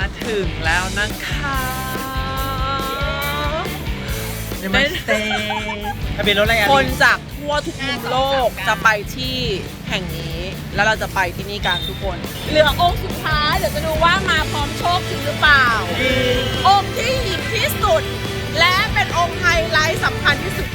มาถึงแล้วนะคะยังไม่เตทะเบียนรถอะไรอะคนจากทั่วทุกมุมโลกจะไปที่แห่งนี้ แล้วเราจะไปที่นี่กันทุกคน เหลือองค์สุดท้ายเดี๋ยวจะดูว่ามาพร้อมโชคจริงหรือเปล่า องค์ที่หยิบที่สุด และเป็นองค์ไฮไลท์สำคัญที่สุด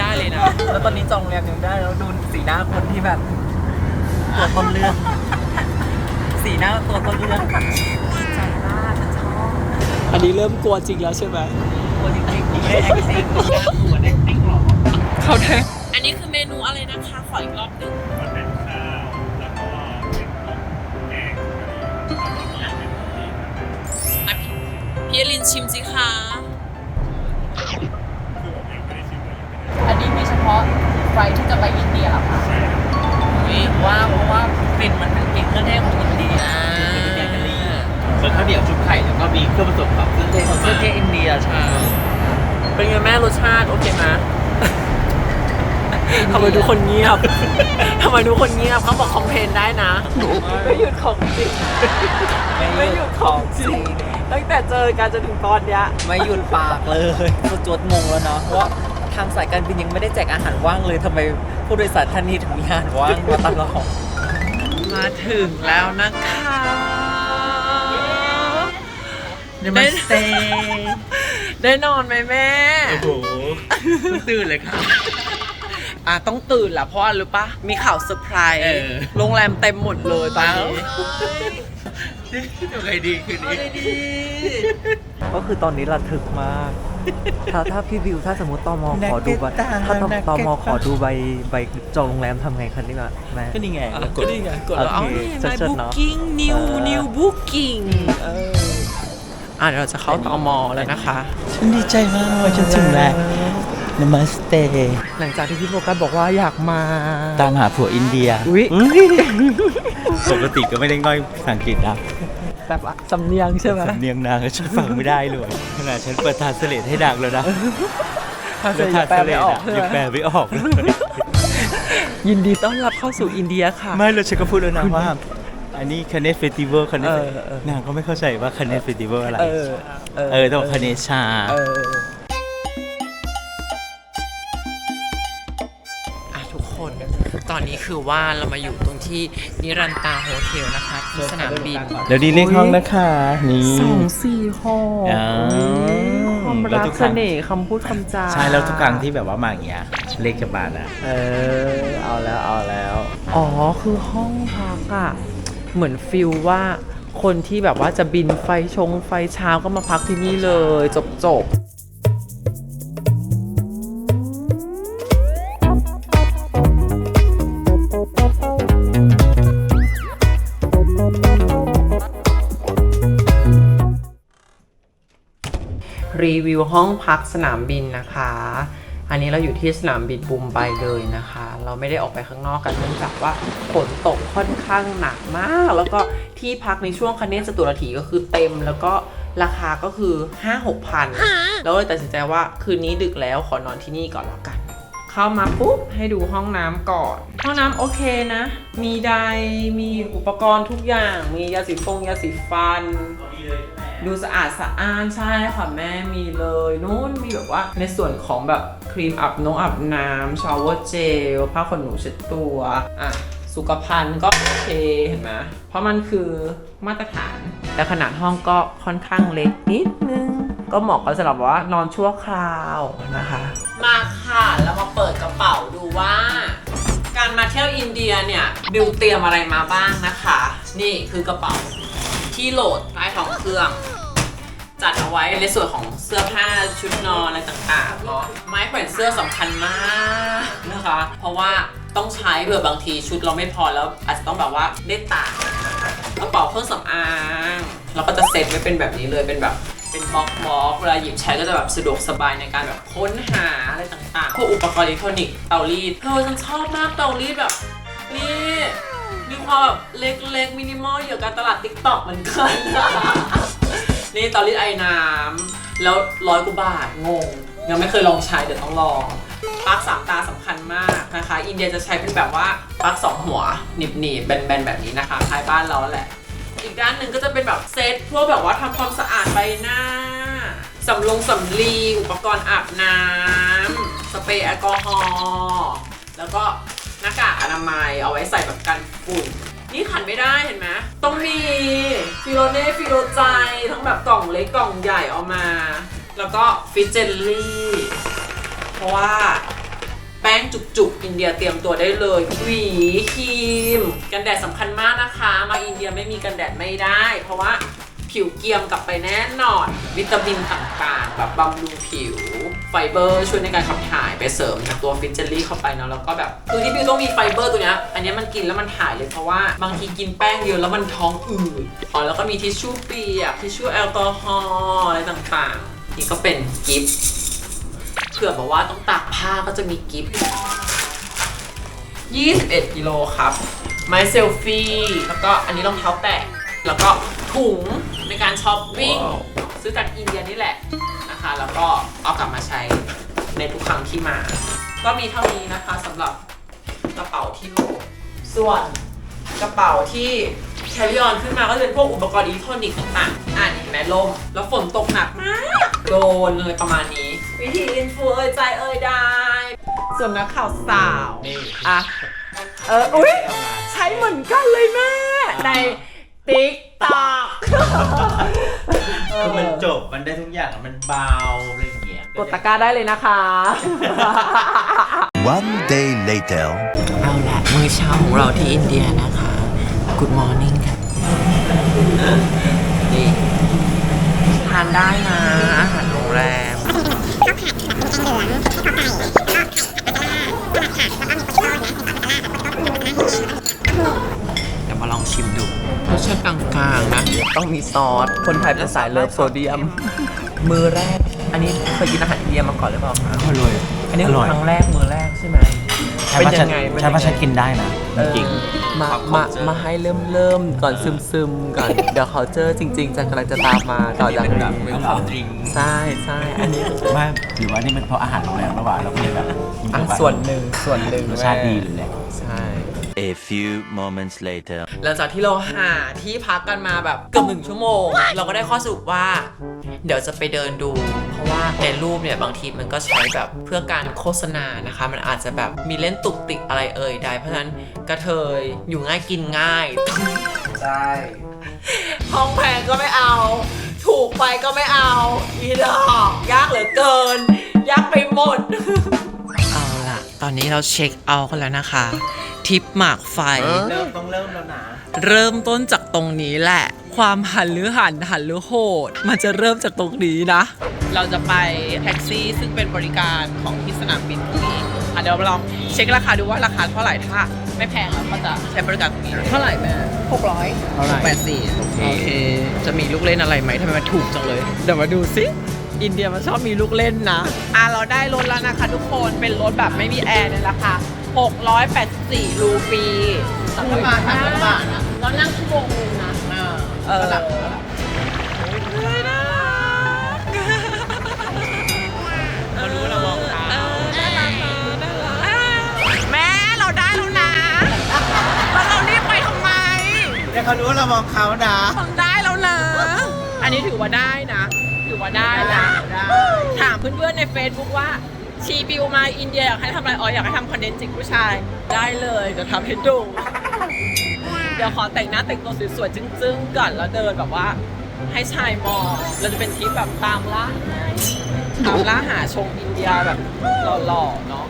ไม่ได้เลยนะ แล้วตอนนี้จองโรงแรมยังได้แล้วดูสีหน้าคนที่แบบ ตัวต้นเรื่อง สีหน้าตัวต้นเรื่องใจมากฉันชอบอันนี้เริ่มกลัวจริงแล้วใช่ไหมตัวจริงๆไม่ได้ acting น่ากลัว acting หรอเขาแท้อันนี้คือเมนูอะไรนะคะ ขออีกรอบหนึ่งมันเป็นข้าวแล้วก็เป็นต้มแกงแล้วก็มีเป็นที่อะพี่พี่อลินชิมสิคะาะไฟที่จะไปอินเดียเหรอคะนี่ว่าเพราะว่ากลิ่นมันเป็นกลิ่นเครื่องเทศของอินเดียเป็นแกงกะหรี่ส่วนข้าวเหนียวชุบไข่แล้วก็มีเครื่องผสมของเครื่องเทศของเครื่องเทศอินเดียใช่เป็นไงแม่รสชาติโอเคไหมทำไมทุกคนเงียบทำไมทุกคนเงียบเขาบอกคอมเพลนได้นะไม่หยุดของจริงไม่หยุดของจริงตั้งแต่เจอกันจนถึงตอนเนี้ยไม่หยุดปากเลยสุดจวดงงแล้วเนาะว่าทางสายการบินยังไม่ได้แจกอาหารว่างเลยทำไมผู้โดยสารท่านนี้ถึงมีอาหารว่างมาตลอด มาถึงแล้วนะคะนสเตได้นอนไหมแม่ โอ้โหเพิ่งตื่นเลยครับอะต้องตื่นละเพราะอะไรรู้ปะมีข่าวเซอร์ไพรส์เออ โรงแรมเต็มหมดเลยตอนนี้ ทำไงดีคืนนี้ก็คือตอนนี้ระทึกมาก ถ้าถ้าพี่บิวถ้าสมมติตมขอดูใบถ้าตตมขอดูใบใบจองโรงแรมทำไงคะนี่ก่อนแม่ก็นี่ไงอะแล้วกก็ดนี่ไงกดแล้วโอเอาเคนี่เชิ my ดๆเนอะ booking new เออ new booking เอออะเดี๋ยวเราจะเข้าตอมอแล้วนะคะ ฉันดีใจมากว่าฉันถึงแล้ว นมัสเตหลังจากที่พี่โฟกัสบอกว่าอยากมา ตามหาผัวอินเดียอุ๊ยปกติก็ไม่ได้ง่อยภาษาอังกฤษนะแบบว่าสำเนียงใช่ไหมสำเนียงนางก็ฉันฟังไม่ได้เลยขนาดฉันเปิดทานสเลตให้นางแล้วนะถ้าเธอยังแปลไม่ออกใช่ยังไหแปลมไม่ออกเลยยินดีต้อนรับเข้าสู่อินเดียค่ะ ไม่เลยฉันก็พูดแล้วนะว่าอันนี้คาเนสเฟสติวัลคาเนสเออเออนางก็ไม่เข้าใจว่าคาเนสเฟสติวัลอะไร เออ เออต้องคาเนชา ตอนนี้คือว่าเรามาอยู่ตรงที่นิรันตาโฮเทลนะคะที่สนามบินแล้วดีเลขห้องนะคะนี่สองสี่ห้ออ่าความแล้วรักทุกคเสรั้งน่ห์คำพูดคำจาใช่แล้วทุกครั้งที่แบบว่ามาอย่างเงี้ยเลขจะมาแล้วเออเอาแล้วเอาแล้วอ๋อคือห้องพักอะเหมือนฟิลว่าคนที่แบบว่าจะบินไฟชงไฟเช้าก็มาพักที่นี่เลย จบจบ วิวห้องพักสนามบินนะคะ อันนี้เราอยู่ที่สนามบินบุมไบเลยนะคะ เราไม่ได้ออกไปข้างนอกกันเนื่องจากว่าฝนตกค่อนข้างหนักมาก แล้วก็ที่พักในช่วงคเนสตุรถีก็คือเต็มแล้วก็ราคาก็คือ 5 6 พันแล้วเลยตัดสินใจว่าคืนนี้ดึกแล้วขอนอนที่นี่ก่อนแล้วกัน เข้ามาปุ๊บให้ดูห้องน้ำก่อน ห้องน้ำโอเคนะ มีไดมีอุปกรณ์ทุกอย่าง มียาสีฟงยาสีฟัน ดูสะอาดสะอ้านใช่ค่ะแม่มีเลยนู้นมีแบบว่าในส่วนของแบบครีมอาบน้องอาบน้ำชาวเวอร์เจลผ้าขนหนูเช็ดตัวอะสุขภัณฑ์ก็โอเคเห็นไหมเพราะมันคือมาตรฐาน แต่ขนาดห้องก็ค่อนข้างเล็กนิดนึง ก็เหมาะกับสำหรับว่านอนชั่วคราวนะคะ มาค่ะแล้วมาเปิดกระเป๋าดูว่าการมาเที่ยวอินเดียเนี่ย บิวเตรียมอะไรมาบ้างนะคะ นี่คือกระเป๋า ที่โหลดใต้ท้องเครื่อง จัดเอาไว้ในส่วนของเสื้อผ้าชุดนอนอะไรต่างๆเนาะไม้แขวนเสื้อสำคัญมากนะคะ เพราะว่าต้องใช้เผื่อบางทีชุดเราไม่พอแล้ว อาจจะต้องแบบว่าได้ตากกระเป๋าเครื่องสำอางเราก็จะเซ็ตไว้เป็นแบบนี้เลยเป็นแบบเป็นบล็อกบล็อกเวลาหยิบใช้ก็จะแบบสะดวกสบายในการแบบค้นหาอะไรต่างๆพวกอุปกรณ์อิเล็กทรอนิกส์เตารีดเธอฉันชอบมากเตารีดแบบ นี่มีความแบบเล็กๆมินิมอลเกี่ยวกับตลาดติ๊กต็อกเหมือนกันนี่ตอรีดไอ้น้ำแล้วร้อยกว่าบาทงง ยังไม่เคยลองใช้เดี๋ยวต้องลองปลั๊กสามตาสำคัญมากนะคะ อินเดียจะใช้เป็นแบบว่าปลั๊กสองหัวหนีบๆแบนๆแบบนี้นะคะคล้ายบ้านเราแหละ อีกด้านหนึ่งก็จะเป็นแบบเซตพวกแบบว่าทำความสะอาดใบหน้าสำลงสำลีอุปกรณ์อาบน้ำสเปรย์แอลกอฮอล์แล้วก็ หน้ากากอนามัยเอาไว้ใส่แบบกันฝุ่น นี่ขันไม่ได้เห็นไหมต้องมีฟิโลเน่ฟิโลใจทั้งแบบกล่องเล็กกล่องใหญ่เอามา แล้วก็ฟิเจลลี่ เพราะว่าแป้งจุกๆ อินเดียเตรียมตัวได้เลยหวีครีม กันแดดสำคัญมากนะคะ มาอินเดียไม่มีกันแดดไม่ได้ เพราะว่า ผิวเกรียมกลับไปแน่นอน วิตามินต่างๆ แบบบำรุงผิว ไฟเบอร์ช่วยในการขับถ่ายไปเสริมจากตัวฟิตเจลลี่เข้าไปเนาะแล้วก็แบบคือที่บิวต้องมีไฟเบอร์ตัวเนี้ยอันนี้มันกินแล้วมันถ่ายเลยเพราะว่าบางทีกินแป้งเยอะแล้วมันท้องอืดอ๋อแล้วก็มีทิชชู่เปียกทิชชู่แอลกอฮอล์อะไรต่างๆนี่ก็เป็นกิฟต์เผื่อบอกว่าต้องตากผ้าก็จะมีกิฟต์21กิโลครับไม้เซลฟี่แล้วก็อันนี้รองเท้าแตะแล้วก็ ถุงในการช้อปปิ้งซื้อจากอินเดียนี่แหละนะคะ แล้วก็เอากลับมาใช้ในทุกครั้งที่มา ก็มีเท่านี้นะคะสำหรับกระเป๋าที่โหลดส่วนกระเป๋าที่แคริออนขึ้นมาก็จะเป็นพวกอุปกรณ์อิเล็กทรอนิกส์ต่างๆ อ่านเห็นไหมลม แล้วฝนตกหนักมากโดนเลยประมาณนี้ วิธีอินฟูเอ่ยใจเอ่ยได้ ส่วนนักข่าวสาว นี่ อะ เออ อุ้ยใช้เหมือนกันเลยแม่ ใน ติ๊กต็อกคือมันจบมันได้ทุกอย่างมันเบาอะไรอย่างเงี้ยกดตะกร้าได้เลยนะคะ One day later. เอาละมื้อเช้าของเราที่อินเดียนะคะ Good morning ค่ะนี่ทานได้นะอาหารโรงแรมเดี๋ยว มาลองชิมดูรสชาติกลางๆนะ ต้องมีซอส คนไทยเป็นสายเลิฟโซเดียม มือแรก อันนี้เคยกินอาหารอินเดียมาก่อนหรือเปล่าคะอร่อยอันนี้คือครั้งแรกมือแรกใช่ไหมใช่ว่าฉันเป็นใช่ว่ายังไงฉันกินได้นะจริงมาครับมา culture มาให้เริ่มเริ่มก่อนซึมซึมก่อนเดี๋ยวเขาเจอจริง ๆจะกำลังจะตามมาต่อจากเป็นแบนี้บเป็นของจริงใช่ใช่อันนี้ไม่หรือว่านี่เป็นเพราะอาหารโรงแรมหรือเปล่าเราก็เลยแบบอะส่วนหนึ่งส่วนหนึ่งรสชาติดีเลยแหละ ใช่ A few moments later. หลังจากที่เราหาที่พักกันมาแบบเกือบหนึ่งชั่วโมง เราก็ได้ข้อสรุปว่า เดี๋ยวจะไปเดินดู เพราะว่าในรูปเนี่ยบางทีมันก็ใช้แบบเพื่อการโฆษณานะคะ มันอาจจะแบบมีเล่นตุกติกอะไรเอ่ยได้ เพราะฉะนั้นกระเทยอยู่ง่ายกินง่ายใช่ห้องแพงก็ไม่เอา ถูกไปก็ไม่เอา อีดอกยากเหลือเกิน ยากไปหมดเอาล่ะ ตอนนี้เราเช็คเอาท์กันแล้วนะคะ ทิปหมากไฟ เริ่มต้องเริ่มแล้วนะเริ่มต้นจากตรงนี้แหละ ความหันหรือหันหันหรือโหด มันจะเริ่มจากตรงนี้นะ เราจะไปแท็กซี่ซึ่งเป็นบริการของที่สนามบินตรงนี้อะเดี๋ยวเราลองเช็คราคาดูว่าราคาเท่าไหร่ถ้า ไม่แพงเราก็จะใช้บริการตรงนี้เท่าไหร่แม่หกร้อยเท่าไหร่แปดสี่โอเค จะมีลูกเล่นอะไรไหมทำไมมันถูกจังเลย เดี๋ยวมาดูสิ อินเดียมันชอบมีลูกเล่นนะ อะเราได้รถแล้วนะคะทุกคน เป็นรถแบบไม่มีแอร์ใหละคา684 รูปีสักประมาณห้าบาทนะเรานั่งชั่วโมงนึงนะเออเรารู้เรามองตาแม่เราได้แล้วนะเรารีบไปทำไม แต่เขารู้เรามองเขานะ ทำได้แล้วนะ อันนี้ถือว่าได้นะ ว่าได้นะถามเพื่อนๆใน Facebook ว่าชีบิวมาอินเดียอยากให้ทำอะไรอ๋ออยากให้ทำคอนเทนต์จิกผู้ชาย ได้เลยเดี๋ยวทำให้ดู เดี๋ยวขอแต่งหน้าแต่งตัวสวยๆจึ้งๆก่อนแล้วเดินแบบว่า ให้ชายมองเราจะเป็นทริปแบบตามล่าตามล่าหาชมอินเดียแบบหล่อๆเนาะ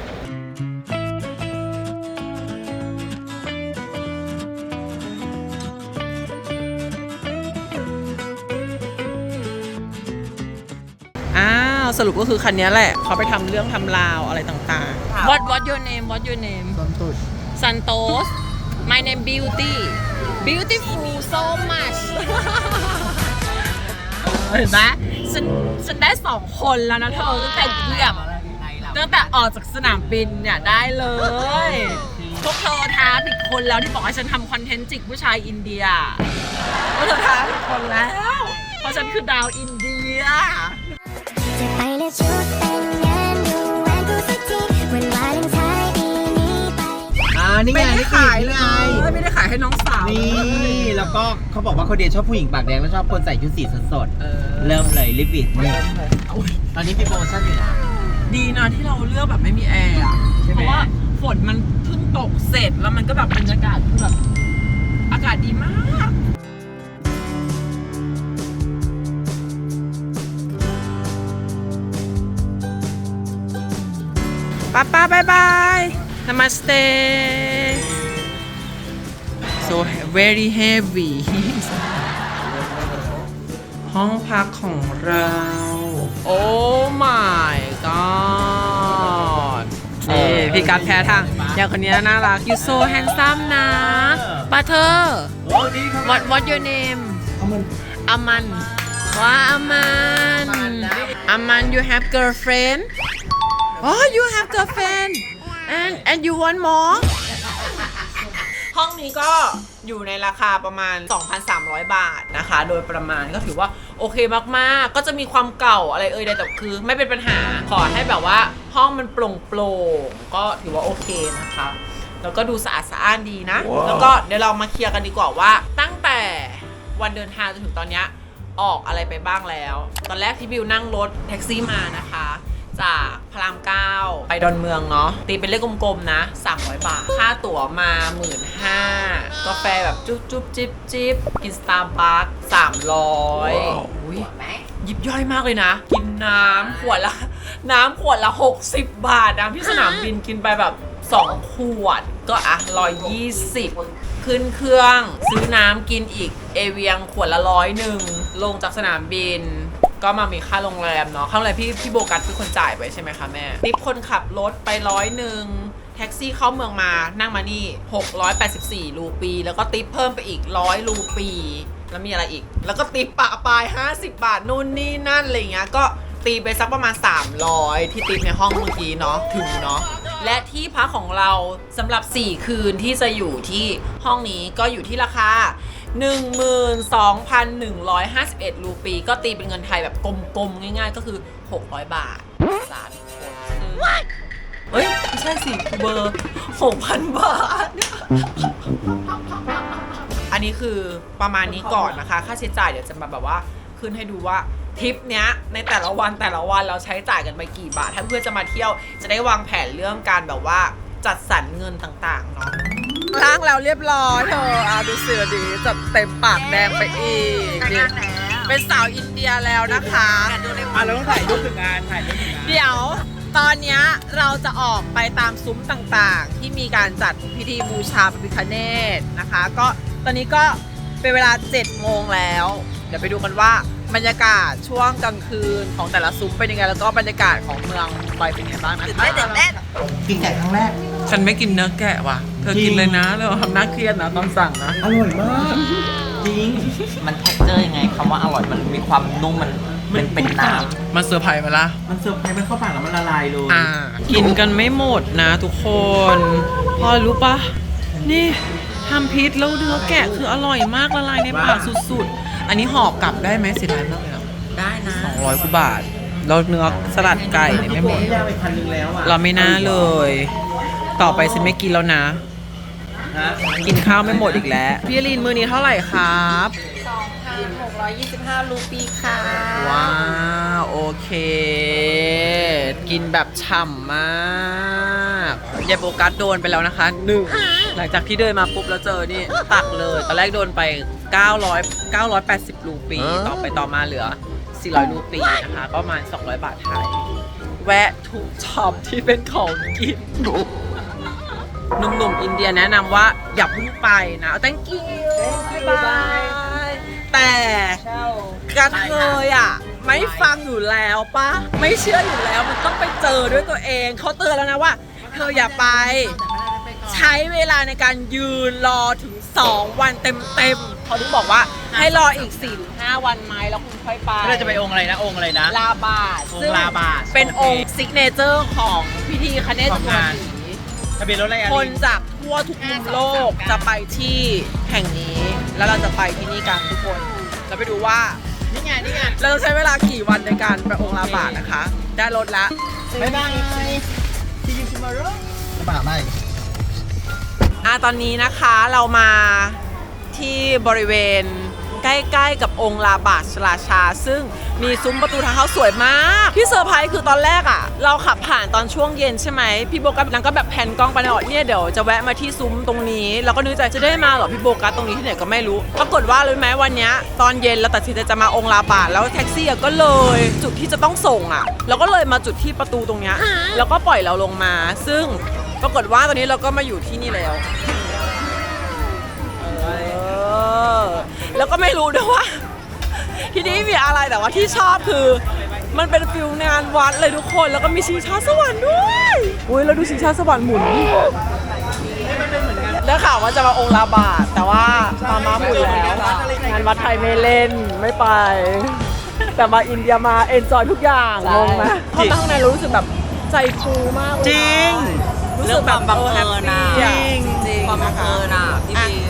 สรุปก็คือคันนี้แหละเขาไปทำเรื่องทำราวอะไรต่างๆ What What your name What your name ต้นตุด Santos My name Beauty Beautiful so much เห็นไหมฉันฉันได้สองคนแล้วนะเธอตั้งแต่เยี่ยมตั้งแต่ออกจากสนามบินเนี่ยได้เลยพวกเธอท้าผิดคนแล้วที่บอกให้ฉันทำคอนเทนต์จิกผู้ชายอินเดียพวกเธอท้าผิดคนแล้ว เพราะฉันคือดาวอินเดียจะไปเลื อกชุดแต่งงานดูแหวนกูสักทีวันวาเลนไทน์ปีนี้ไปอ่านี่ไงนี่ขายไงไม่ได้ขายให้น้องสาวนี่ แล้วก็เขาบอกว่าเขาเดียชอบผู้หญิงปากแดง แล้วชอบคนใส่ชุดสีสดเออๆเริ่มเลยลิปบิดนี่ตอนนี้มีโปรโมชั่นอยู่นะ ดีนะที่เราเลือกแบบไม่มีแอร์อะใช่ไหม เพราะว่าฝนมันเพิ่งตกเสร็จแล้วมันก็แบบบรรยากาศคือแบบอากาศดีมาก ป้าป้าบายบาย Namaste so very heavy ห้องพักของเรา โอ้ my god นี่พี่กัดแพ้ทางอย่างคนนี้น่ารัก you so handsome นะ butter โอ้นี่ครับ what what your name อามันว่าอามันอามัน you have girlfriend oh you have girlfriend and and you want more ห้องนี้ก็อยู่ในราคาประมาณ 2,300 บาทนะคะ โดยประมาณก็ถือว่าโอเคมากๆ ก็จะมีความเก่าอะไรเอ่ยใดแต่คือไม่เป็นปัญหา ขอให้แบบว่าห้องมันโปร่งโปร่งๆก็ถือว่าโอเคนะคะ แล้วก็ดูสะอาดสะอ้านดีนะ แล้วก็เดี๋ยวเรามาเคลียร์กันดีกว่าว่า ตั้งแต่วันเดินทางจนถึงตอนเนี้ยออกอะไรไปบ้างแล้ว ตอนแรกที่บิวนั่งรถแท็กซี่มานะคะ จากพระรามเก้าไปดอนเมืองเนาะตีเป็นเลขกลมๆนะ300 บาท ค่าตั๋วมา 1 5ื่นกาแฟแบบจุ๊บจุ๊บจิบจิบกินสตาร์บัคสามร้อยอุ้ยยิบย่อยมากเลยนะ กินน้ำขวดละ น้ำขวดละ 60 บาทนะที่สนามบินกินไปแบบ 2 ขวด ก็อะ120ขึ้นเครื่อง ซื้อน้ำกินอีก เอเวียงขวดละร้อยหนึ่งลงจากสนามบิน ก็มามีค่าโรงแรมเนาะค่าโรงแรมพี่พี่โบกัสเป็นคนจ่ายไปใช่ไหมคะแม่ติปคนขับรถไปร้อยหนึ่งแท็กซี่เข้าเมืองมานั่งมานี่ 684 รูปี แล้วก็ติปเพิ่มไปอีกร้อยรูปี แล้วมีอะไรอีก แล้วก็ติปปะปลาย 50 บาท นู่นนี่นั่นอะไรเงี้ยก็ตีไปสักประมาณ 300 ที่ติปในห้องเมื่อกี้เนาะถึงเนาะและที่พักของเราสำหรับ 4 คืนที่จะอยู่ที่ห้องนี้ก็อยู่ที่ราคา 12,151 รูปี ก็ตีเป็นเงินไทยแบบกลมๆ ง่ายๆ ก็คือ 600 บาทสามคนเอ้ย ไม่ใช่สิเบอร์ 6,000 บาท อันนี้คือประมาณนี้ก่อนนะคะ ค่าใช้จ่ายเดี๋ยวจะมาแบบว่าขึ้นให้ดูว่าทริปเนี้ยในแต่ละวันแต่ละวันเราใช้จ่ายกันไปกี่บาท ถ้าเพื่อนจะมาเที่ยวจะได้วางแผนเรื่องการแบบว่าจัดสรรเงินต่างๆเนาะ ล้างแล้วเรียบร้อยเธออาดูเสือดีจัดเต็มปากแดงไปอีกนี่เป็นสาวอินเดียแล้วนะคะอะเราต้องถ่ายรูปถึงงานถ่ายรูปถึงงานเดี๋ยวตอนเนี้ยเราจะออกไปตามซุ้มต่างๆ ที่มีการจัดพิธีบูชาพระพิฆเนศนะคะ ก็ตอนนี้ก็เป็นเวลา7โมงแล้ว เดี๋ยวไปดูกันว่า บรรยากาศช่วงกลางคืนของแต่ละซุ้มเป็นยังไงแล้วก็บรรยากาศของเมืองไปเป็นยังไงบ้างนะคะตื่นเต้นกินแกะครั้งแรก ฉันไม่กินเนื้อแกะว่ะ เธอจริงกินเลยนะเราทำหน้าเครียดนะตอนสั่งนะ อร่อยมากจริง มันแท็กเจอร์ยังไงคำว่าอร่อยมันมีความนุ่มมันเป็นเป็นน้มันเซอร์ไพรส์มาละ มันเซอร์ไพรส์มันเข้าปากแล้วมันละลายเลยอ่า กินกันไม่หมดนะทุกคนพอรู้ปะนี่ทำพิษแล้วเนื้อแกะคืออร่อยมากละลายในปากสุดๆ อันนี้ห่อกลับได้ไหมเสียดายมากเลยอะำได้นะสองร้อยกว่าบาทแล้วเนื้อสลัดไก่เนี่ยไม่หมดที่แล้วไปพันหนึ่งแล้วอะเราไม่น่าเลย ต่อไปฉันไม่กินแล้วนะ ฮะ กินข้าวไม่หมดอีกแล้ว พี่ลินมือนี้เท่าไหร่ครับ 2,625 รูปีค่ะ ว้าวโอเค กินแบบฉ่ำมากยายโบกัสโดนไปแล้วนะคะหนึ่งหลังจากที่เดินมาปุ๊บแล้วเจอนี่ ตักเลยตอนแรกโดนไป 900 980 รูปี ต่อไปต่อมาเหลือ 400 รูปีนะคะก็ประมาณ 200 บาทไทย แวะทุกช็อปที่เป็นของกินหนุ่มๆอินเดียแนะนำว่าอย่าเพิ่งไปนะ thank you บ๊ายบาย แต่กระเทยอะ ไม่ฟังอยู่แล้วปะไม่เชื่ออยู่แล้วมันต้องไปเจอด้วยตัวเอง เขาเตือนแล้วนะว่า เธออย่าไป ใช้เวลาในการยืนรอถึง 2 วันเต็มๆเขาถึงบอกว่าให้รออีก4-5วันไหมแล้วคุณค่อยไปเราจะไปองค์อะไรนะองค์อะไรนะลาบาทองค์ซึ่งลาบาทเป็นโอองเคค์ซิกเนเจอร์ของพิธีคเนศของตัวงานสีทะเบียนรถอะไรอะคนจากทั่วทุกมุมโลกจะไปที่แห่งนี้ แล้วเราจะไปที่นี่กันทุกคนเราไปดูว่านี่ไงนี่ไงเราจะใช้เวลากี่วันในการไปองค์ลาบาทนะคะ ได้รถละบ๊ายบายที่ยูทูบเบอร์บาไม่อะตอนนี้นะคะเรามาที่บริเวณ ใกล้ๆกับองค์ลาบาทชราชา ซึ่งมีซุ้มประตูทางเข้าสวยมากที่เซอร์ไพรส์คือตอนแรกอะ เราขับผ่านตอนช่วงเย็นใช่ไหมพี่โบกัสนางก็แบบแผ่นกล้องไปนะบอกเนี่ยเดี๋ยวจะแวะมาที่ซุ้มตรงนี้เราก็นึกใจจะได้มาเหรอพี่โบกัสตรงนี้ที่ไหนก็ไม่รู้ปรากฏว่ารู้ไหมวันเนี้ยตอนเย็นเราตัดสินใจจะมาองค์ลาบาทแล้วแท็กซี่อะก็เลย จุดที่จะต้องส่งอะเราก็เลยมาจุดที่ประตูตรงเนี้ยแล้วก็ปล่อยเราลงมา ซึ่งปรากฏว่าตอนนี้เราก็มาอยู่ที่นี่แล้ว เออ แล้วก็ไม่รู้ด้วยว่า ที่นี่มีอะไรแต่ว่าที่ชอบคือ มันเป็นฟิลงานวัดเลยทุกคน แล้วก็มีชิงช้าสวรรค์ด้วยอุ้ยเราดูชิงช้าสวรรค์หมุนได้ข่าวว่าจะมาองค์ลาบาทแต่ว่ามามาหมุนแล้วงานวัดไทยไม่เล่นไม่ไป แต่มาอินเดียมาเอนจอยทุกอย่างงงไหมเข้ามาข้างในรู้สึกแบบใจฟูมากเลยนะจริง รู้เรื่สึอกงคแบวาบมบังเอิญนะจริง จริงความบังเอิญอะพี่บิว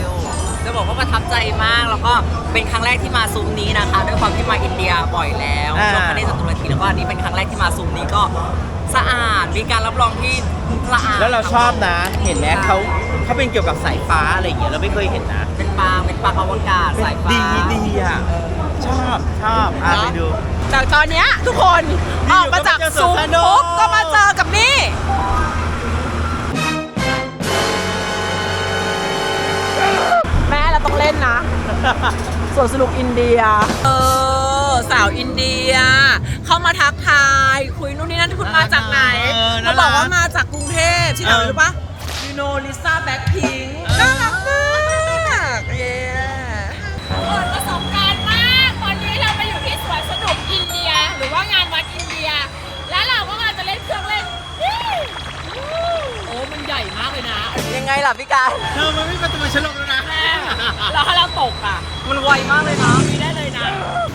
จะบอกว่าประทับใจมาก แล้วก็เป็นครั้งแรกที่มาซุ้มนี้นะคะ ด้วยความที่มาอินเดียบ่อยแล้วอ่าช่วงคณิตศาสตร์ตุรกีแล้วก็อันนี้เป็นครั้งแรกที่มาซุ้มนี้ก็สะอาด มีการรับรองที่สะอาดแล้วเราชอบนะ เห็นไหมเขาเขาเป็นเกี่ยวกับสายฟ้าอะไรอย่างเงี้ยเราไม่เคยเห็นนะเป็นปลาเป็นปลาอวกาศสายฟ้า ดีดีอะชอบชอบอะไปดูแต่ตอนเนี้ยทุกคนออกมาจากก็มาเจอซุ้มสวนสนุกปุ๊บก็มาเจอกับนี่แม่ เราต้องเล่นนะส่วนสนุกอินเดีย เออ สาวอินเดีย เข้ามาทักทาย คุยนู่นนี่นั่นคุณมาจากไหนเออเขาน่ารักบอกว่ามาจากกรุงเทพที่ไหนเออรู้ปะยูโนลิซ่าแบ็คพิงน่ารักมากเย้เปิดประสบการณ์มาก ตอนนี้เราไปอยู่ที่สวนสนุกอินเดีย หรือว่างานวัดอินเดีย แล้วเราก็มาจะเล่นเครื่องเล่นวู้วู้โอ้ มันใหญ่มากเลยนะ ยังไงล่ะพี่การเธอมันไม่ประตูฉันลงแล้วนะ แม่แล้วถ้าเราตกอะ มันไวมากเลยนะมีได้เลยนะ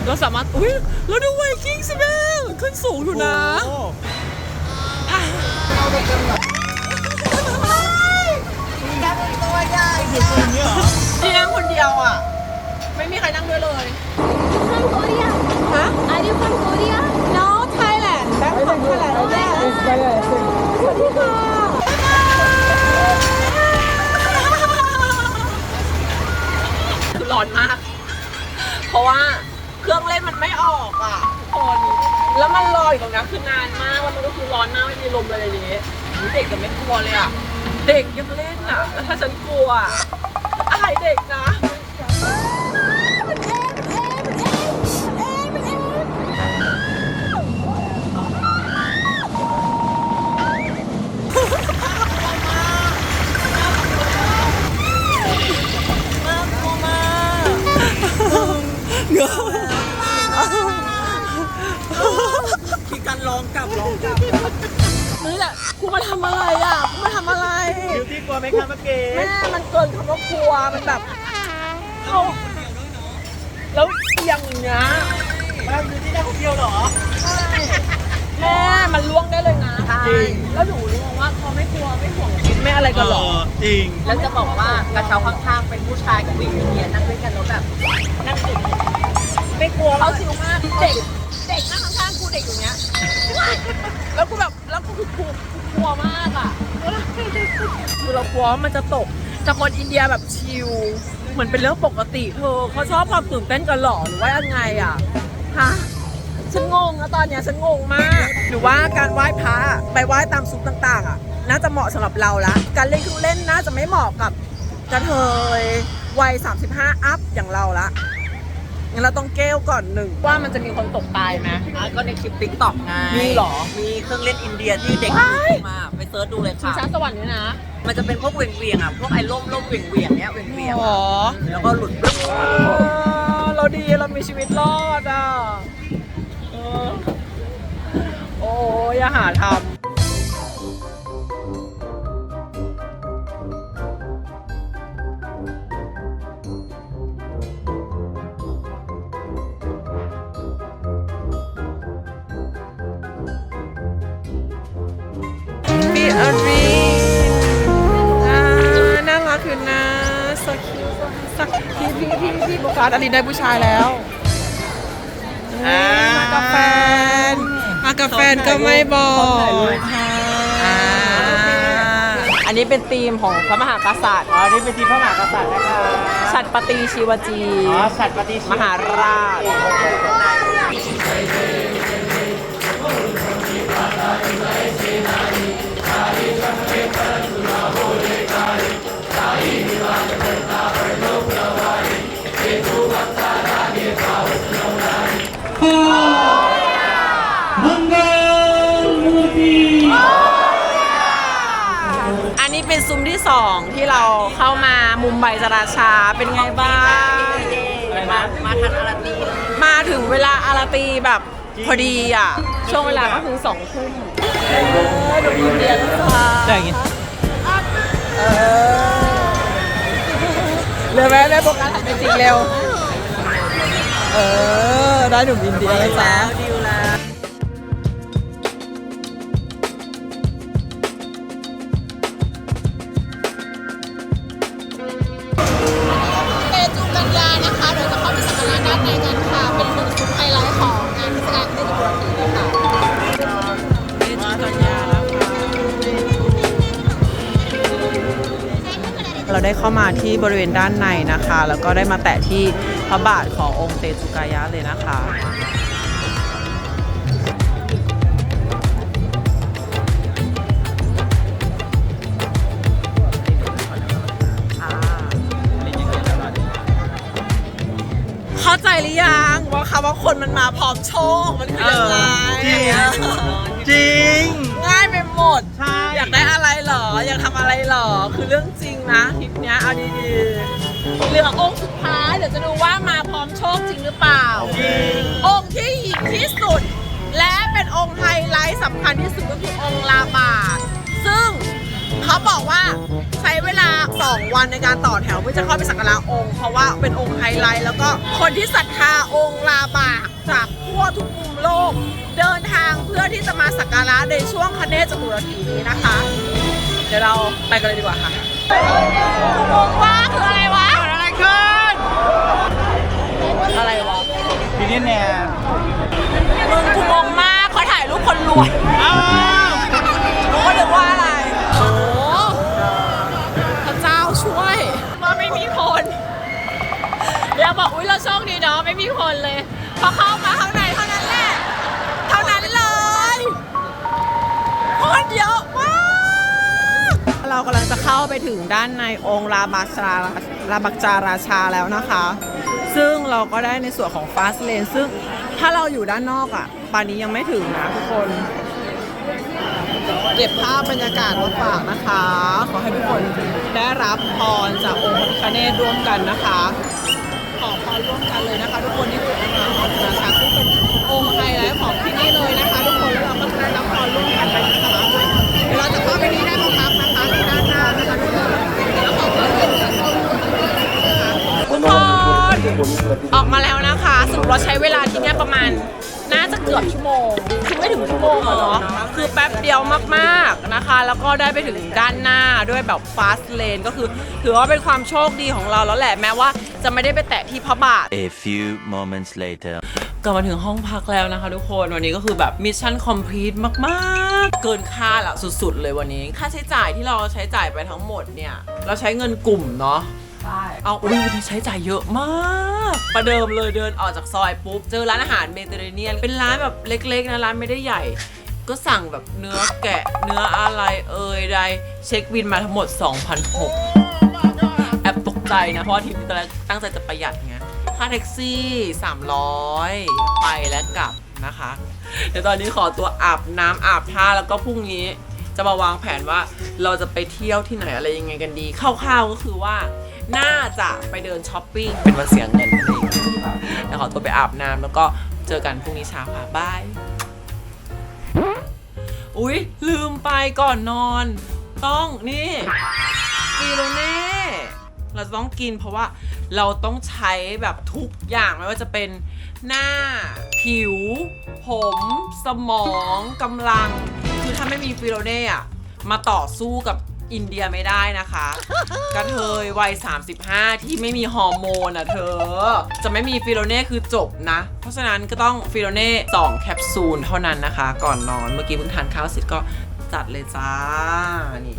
เราสามารถ อุ้ยเราดูไวกิ้งสิแม่ขึ้นสูงอยู่นะโอ้ที่นั่งคนเดียวอะ ไม่มีใครนั่งด้วยเลย From Korea ฮะ Are you from Korea No Thailand แบงค์ของ Thailand สวัสดีค่ะคือ ร้อนมาก เพราะว่าเครื่องเล่นมันไม่ออกอะทุกคน แล้วมันรออยู่ตรงนั้นคือนานมากแล้วมันก็คือร้อนมากไม่มีลมเลยในนี้อุ๊ยเด็กจะไม่กลัวเลยอะ เด็กยังเล่นอะแล้วถ้าฉันกลัวอายเด็กนะ มีการลองกลับลองกลับนี่แหละกูมาทำอะไรอะกูมาทำอะไรดิวตี้กลัวไหมคะเมื่อกี้แม่มันเกินคำว่ากลัวมันแบบเขาแล้วเอียงอย่างเงี้ยมาดิวตี้ได้คนเดียวเหรอแม่มันล่วงได้เลยนะจริงแล้วหนูรู้ว่าเขาไม่กลัวไม่ห่วงชีวิตไม่อะไรกันหรอจริงแล้วจะบอกว่ากระเช้าข้างๆเป็นผู้ชายกับผู้หญิงอินเดียนั่งด้วยกันแล้วแบบนั่งติด ไม่กลัวเขาชิวมากเด็กเด็กนั่งข้างๆกูเด็กอยู่เงี้ยแล้วกูแบบแล้วกูคือกูกูกลัวมากอะคือเรากลัวว่ามันจะตกแต่คนอินเดียแบบชิลเหมือนเป็นเรื่องปกติเธอเขาชอบความตื่นเต้นกันหรอหรือว่ายังไงอะฮะฉันงงนะตอนเนี้ยฉันงงมาก หรือว่าการไหว้พระไปไหว้ตามซุ้มต่าง ๆ อะ น่าจะเหมาะสำหรับเราละการเล่นเครื่องเล่นน่าจะไม่เหมาะกับกระเทยวัย 35 อัพอย่างเราละ งั้นเราต้องเกลก่อนหนึ่ง ว่ามันจะมีคนตกตายไหมอะก็ในคลิปติ๊กต็อกไงมีเหรอ มีเครื่องเล่นอินเดียที่เด็กว้ายมาไปเซิร์ชดูเลยชิงค่ะ ช้าสวรรค์เนี่ยนะมันจะเป็นพวกเวียงเวียงๆอะ พวกไอ้ล่มล่มเวียงเวียงๆเนี้ยเวียงเวียงๆอ๋อะอแล้วก็หลุดปึ๊บเออเราดีเรามีชีวิตรอดอะเออโอ้ยอย่าหาทำ พี่พี่โบกัสอารีได้ผู้ชายแล้วมากับแฟนมากับแฟนก็ไม่บอกอ่าอันนี้เป็นธีมของพระมหากษัตริย์อ๋อ นี่เป็นทีมพระมหากษัตริย์นะคะฉัตรปฏิชีวจี อ๋อสัตว์ปฏิมหาราชอั สองที่เราเข้ามามุมไบจราชาเป็นไงบ้างมามาทันอาราตีมาถึงเวลาอาราตีแบบพอดีอะ ช่วงเวลาก็คือสองทุ่มเออดูอินเดียนค่ะแต่อย่างงี้ เออเร็วไหมเร็วโฟกัสหันไปจริงเร็ว เออ ได้หนุ่มอินเดียเลยจ้า ได้เข้ามาที่บริเวณด้านในนะคะ แล้วก็ได้มาแตะที่พระบาทขององค์เตจุกายะเลยนะคะเข้าใจหรือยังว่าคำว่าคนมันมาพร้อมโชคมันคือยังไงจริงจริง ง่ายไปหมด ใช่ อยากได้อะไรเหรอ อยากทำอะไรเหรอ คือเรื่องจริง นะทริปเนี้ยเอาดีๆเหลือองค์สุดท้ายเดี๋ยวจะดูว่ามาพร้อมโชคจริงหรือเปล่าจริงองค์ที่หญิงที่สุด และเป็นองค์ไฮไลท์สำคัญที่สุดก็คือองค์ลาบาทซึ่งเขาบอกว่าใช้เวลา 2 วันในการต่อแถวเพื่อจะเข้าไปสักการะองค์ เพราะว่าเป็นองค์ไฮไลท์แล้วก็คนที่ศรัทธาองค์ลาบาทจากทั่วทุกมุมโลก เดินทางเพื่อที่จะมาสักการะในช่วงคเนศจตุรถีนี้นะคะ เดี๋ยวเราไปกันเลยดีกว่าค่ะงง ว่าคืออะไรวะ เกิดอะไรขึ้น อะไรวะพี่นี่เนี่ยมึงกูงงมากเขาถ่ายรูปคนรวยกูก็นึกว่าอะไร โอ้พระเจ้าช่วยว่าไม่มีคนเดี๋ยวบอกอุ้ยเราโชคดีเนาะไม่มีคนเลย พอเข้ามาข้างในเท่านั้นแหละ เท่านั้นเลย คนเยอะ เรากำลังจะเข้าไปถึงด้านในองค์ราบักจาราราบักจาราชาแล้วนะคะ ซึ่งเราก็ได้ในส่วนของฟาสเลนซึ่งถ้าเราอยู่ด้านนอกอะป่านนี้ยังไม่ถึงนะทุกคน เก็บภาพบรรยากาศมาฝากนะคะ ขอให้ทุกคนได้รับพรจากองค์พระพิฆเนศร่วมกันนะคะ ขอพรร่วมกันเลยนะคะ ทุกคนนี่คือองค์ราบักจาราชาซึ่งเป็นองค์ไฮไลท์ของ ออกมาแล้วนะคะสรุปเราใช้เวลาที่เนี่ยประมาณน่าจะเกือบชั่วโมงคือไม่ถึงชั่วโมงอะเนาะคือแป๊บเดียวมากๆนะคะ แล้วก็ได้ไปถึงด้านหน้าด้วยแบบ fast lane ก็คือถือว่าเป็นความโชคดีของเราแล้วแหละแม้ว่าจะไม่ได้ไปแตะที่พระบาท A few moments later. ลับมาถึงห้องพักแล้วนะคะทุกคนวันนี้ก็คือแบบมิชชั่นคอมพลีทมากๆ เกินคาดละสุดๆ เลยวันนี้ ค่าใช้จ่ายที่เราใช้จ่ายไปทั้งหมดเนี่ย เราใช้เงินกลุ่มเนาะ ใช่เอาอุ้ยวันนี้ใช้จ่ายเยอะมาก ประเดิมเลยเดินออกจากซอยปุ๊บ เจอร้านอาหารเมดิเตอร์เรเนียน เป็นร้านแบบเล็กๆนะร้านไม่ได้ใหญ่ ก็สั่งแบบเนื้อแกะเนื้ออะไรเอ่ยใดเช็คบินมาทั้งหมด2,600แอบตกใจนะ เพราะว่าทีมตอนแรกตั้งใจจะประหยัดไงค่าแท็กซี่ 300 ไปและกลับนะคะ เดี๋ยวตอนนี้ขอตัวอาบน้ำอาบท่าแล้วก็พรุ่งนี้จะมาวางแผนว่าเราจะไปเที่ยวที่ไหนอะไรยังไงกันดีคร่าวๆก็คือว่า น่าจะไปเดินช้อปปิ้งเป็นวันเสียเงินนั่นเองเดี๋ยวขอตัวไปอาบน้ำแล้วก็เจอกันพรุ่งนี้เช้าค่ะบาย อุ๊ย ลืมไปก่อนนอน ต้องนี่ฟิโลเน่เราจะต้องกินเพราะว่าเราต้องใช้แบบทุกอย่างไม่ว่าจะเป็นหน้า ผิว ผม สมองกำลัง คือถ้าไม่มีฟิโลเน่อะมาต่อสู้กับ อินเดียไม่ได้นะคะ กระเทยวัย 35 ที่ไม่มีฮอร์โมนอะเธอ จะไม่มีฟิโลเน่คือจบนะ เพราะฉะนั้นก็ต้องฟิโลเน่2แคปซูลเท่านั้นนะคะ ก่อนนอนเมื่อกี้เพิ่งทานข้าวเสร็จก็จัดเลยจ้า นี่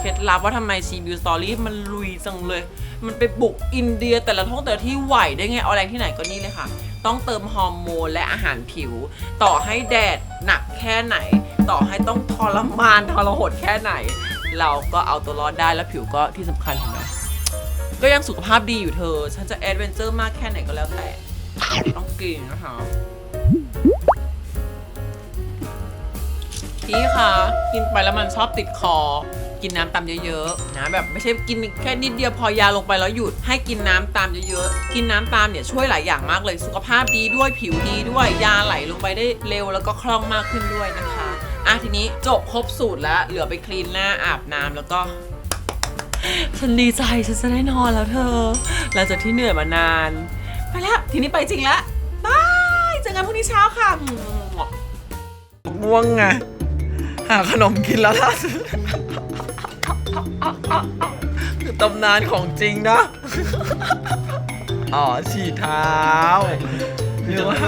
เคล็ดลับว่าทำไมชีบิวสตอรี่มันลุยจังเลย มันไปบุกอินเดียแต่ละท้องแต่ละที่ไหวได้ไง เอาแรงที่ไหนก็นี่เลยค่ะ ต้องเติมฮอร์โมนและอาหารผิว ต่อให้แดดหนักแค่ไหน ต่อให้ต้องทรมานทรหดแค่ไหน เราก็เอาตัวรอดได้แล้วผิวก็ที่สำคัญเห็นไหมก็ยังสุขภาพดีอยู่เธอ ฉันจะแอดเวนเจอร์มากแค่ไหนก็แล้วแต่ ต้องกินนะคะพี่คะกินไปแล้วมันชอบติดคอ กินน้ำตามเยอะๆนะแบบไม่ใช่กินแค่นิดเดียวพอยาลงไปแล้วหยุดให้กินน้ำตามเยอะๆกินน้ำตามเนี่ยช่วยหลายอย่างมากเลยสุขภาพดีด้วยผิวดีด้วยยาไหลลงไปได้เร็วแล้วก็คล่องมากขึ้นด้วยนะคะ อะทีนี้จบครบสูตรแล้ว เหลือไปคลีนหน้าอาบน้ำแล้วก็ ฉันดีใจฉันจะได้นอนแล้วเธอ หลังจากที่เหนื่อยมานาน ไปแล้วทีนี้ไปจริงแล้วบายเจอกันพรุ่งนี้เช้าค่ะม่วงไงหาขนมกินแล้วล่ะคือตำนานของจริงนะ อ๋อฉีดเท้าหรือว่า